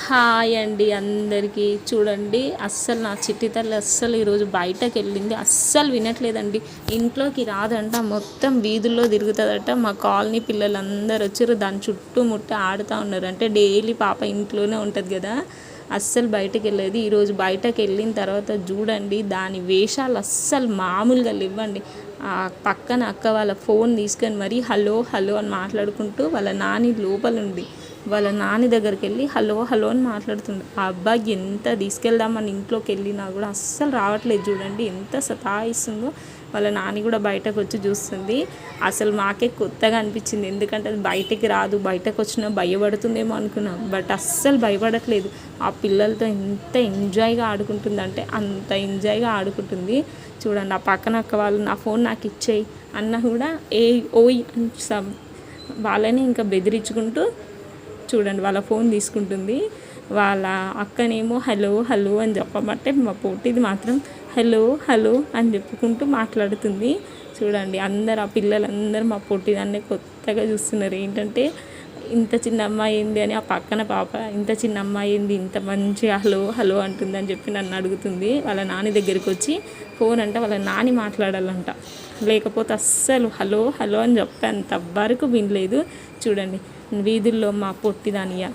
Hi అండి అందరికీ. చూడండి అస్సలు నా చిట్టి తల్లి అస్సలు ఈరోజు బయటకు వెళ్ళింది. అస్సలు వినట్లేదండి. ఇంట్లోకి రాదంట మొత్తం వీధుల్లో తిరుగుతుందట. మా కాలనీ పిల్లలందరూ వచ్చారు. దాని చుట్టూ ముట్టి ఆడుతూ ఉన్నారు. అంటే డైలీ పాప ఇంట్లోనే ఉంటుంది కదా. అస్సలు బయటకు వెళ్ళేది ఈరోజు బయటకు వెళ్ళిన తర్వాత చూడండి దాని వేషాలు అస్సలు మామూలుగా లేవండి. ఆ పక్కన అక్క వాళ్ళ ఫోన్ తీసుకొని మరీ హలో హలో అని మాట్లాడుకుంటూ వాళ్ళ నాని లోపల ఉంది. వాళ్ళ నాని దగ్గరికి వెళ్ళి హలో హలో అని మాట్లాడుతుండే. ఆ అబ్బాయి ఎంత తీసుకెళ్దామని ఇంట్లోకి వెళ్ళినా కూడా అస్సలు రావట్లేదు చూడండి. ఎంత సతాయిస్తుందో వాళ్ళ నాని కూడా బయటకు వచ్చి చూస్తుంది. అసలు మాకే కొత్తగా అనిపించింది. ఎందుకంటే అది బయటికి రాదు బయటకు వచ్చినా భయపడుతుందేమో అనుకున్నాం. బట్ అస్సలు భయపడట్లేదు. ఆ పిల్లలతో ఎంత ఎంజాయ్గా ఆడుకుంటుందంటే అంత ఎంజాయ్గా ఆడుకుంటుంది. చూడండి ఆ పక్కన అక్క వాళ్ళు నా ఫోన్ నాకు ఇచ్చేయి అన్న కూడా ఏ ఓయ్ అని వాళ్ళని ఇంకా బెదిరించుకుంటూ చూడండి వాళ్ళ ఫోన్ తీసుకుంటుంది. వాళ్ళ అక్కనేమో హలో హలో అని చెప్పమంటే మా పోటీది మాత్రం హలో హలో అని చెప్పుకుంటూ మాట్లాడుతుంది. చూడండి అందరు ఆ పిల్లలందరూ మా పొట్టిదాన్ని కొత్తగా చూస్తున్నారు. ఏంటంటే ఇంత చిన్న అమ్మాయి ఏంది అని ఆ పక్కన పాప ఇంత చిన్న అమ్మాయి ఏంది ఇంత మంచిగా హలో హలో అంటుంది అని చెప్పి నన్ను అడుగుతుంది. వాళ్ళ నాని దగ్గరికి వచ్చి ఫోన్ అంటే వాళ్ళ నాని మాట్లాడాలంట. లేకపోతే అస్సలు హలో హలో అని చెప్పేంత వరకు వినలేదు. చూడండి వీధుల్లో మా పొట్టిదానియా